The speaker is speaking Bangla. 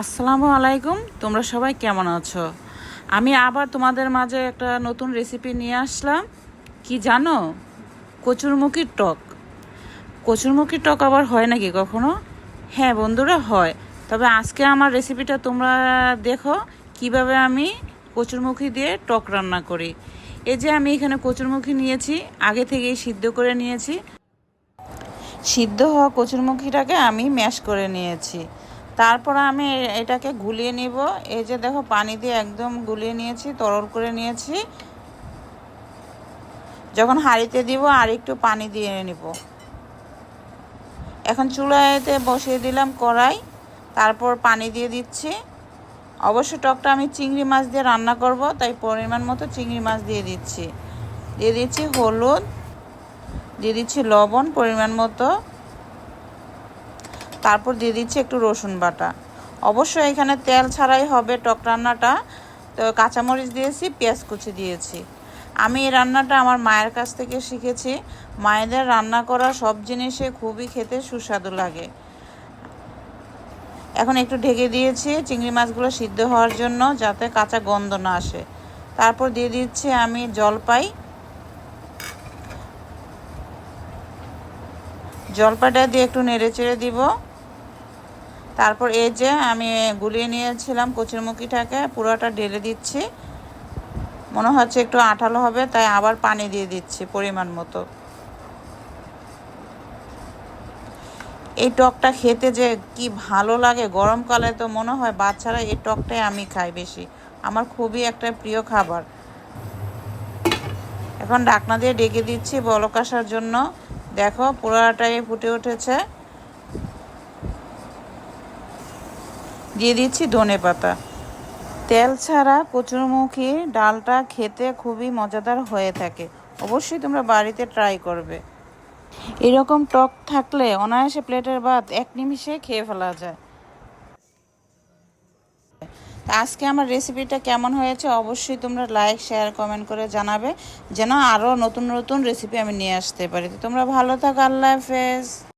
আসসালামু আলাইকুম, তোমরা সবাই কেমন আছো? আমি আবার তোমাদের মাঝে একটা নতুন রেসিপি নিয়ে আসলাম। কি জানো? কচুরমুখির টক। কচুরমুখির টক আবার হয় নাকি কখনো? হ্যাঁ বন্ধুরা, হয়। তবে আজকে আমার রেসিপিটা তোমরা দেখো, কীভাবে আমি কচুরমুখী দিয়ে টক রান্না করি। এই যে আমি এখানে কচুরমুখী নিয়েছি, আগে থেকেই সিদ্ধ করে নিয়েছি। সিদ্ধ হওয়া কচুরমুখিটাকে আমি ম্যাশ করে নিয়েছি। তারপর আমি এটাকে গুলিয়ে নিব। এই যে দেখো, পানি দিয়ে একদম গুলিয়ে নিয়েছি, তরল করে নিয়েছি। যখন হাঁড়িতে দিব, আর একটু পানি দিয়ে নিব। এখন চুলাতে বসিয়ে দিলাম কড়াই, তারপর পানি দিয়ে দিচ্ছি। অবশ্য টকটা আমি চিংড়ি মাছ দিয়ে রান্না করব, তাই পরিমাণ মতো চিংড়ি মাছ দিয়ে দিচ্ছি। দিয়ে দিচ্ছি হলুদ, দিয়ে দিচ্ছি লবণ পরিমাণ মতো। তারপর দিয়ে দিচ্ছি একটু রসুন বাটা। অবশ্যই এখানে তেল ছাড়াই হবে টক রান্নাটা। তো কাঁচামরিচ দিয়েছি, পেঁয়াজ কুচি দিয়েছি। আমি এই রান্নাটা আমার মায়ের কাছ থেকে শিখেছি। মায়েদের রান্না করা সব জিনিসে খুবই খেতে সুস্বাদু লাগে। এখন একটু ঢেকে দিয়েছি চিংড়ি মাছগুলো সিদ্ধ হওয়ার জন্য যাতে কাঁচা গন্ধ না আসে। তারপর দিয়ে দিচ্ছি আমি জলপাই। জলপাইটা দিয়ে একটু নেড়ে চেড়ে দিব। তারপর এই যে আমি গুলিয়ে নিয়েছিলাম কচুরমুখিটাকে, পুরোটা ঢেলে দিচ্ছি। মনে হচ্ছে একটু আঠালো হবে, তাই আবার পানি দিয়ে দিচ্ছি পরিমাণ মতো। এই টকটা খেতে যে কি ভালো লাগে গরমকালে তো মনে হয় বাচ্চারা এই টকটাই আমি খাই বেশি। আমার খুবই একটা প্রিয় খাবার। এখন ডাকনা দিয়ে ডেকে দিচ্ছি বলক আসার জন্য। দেখো, পুরোটাই ফুটে উঠেছে। দিয়ে দিচ্ছি ধনে পাতা। তেল ছাড়া কচুরমুখী ডালটা খেতে খুবই মজাদার হয়ে থাকে। অবশ্যই তোমরা বাড়িতে ট্রাই করবে। এরকম টক থাকলে অনায়াসে প্লেটের ভাত এক নিমিষে খেয়ে ফেলা যায়। আজকে আমার রেসিপিটা কেমন হয়েছে অবশ্যই তোমরা লাইক শেয়ার কমেন্ট করে জানাবে, যেন আরও নতুন নতুন রেসিপি আমি নিয়ে আসতে পারি। তোমরা ভালো থাকো, আল্লাহ হাফেজ।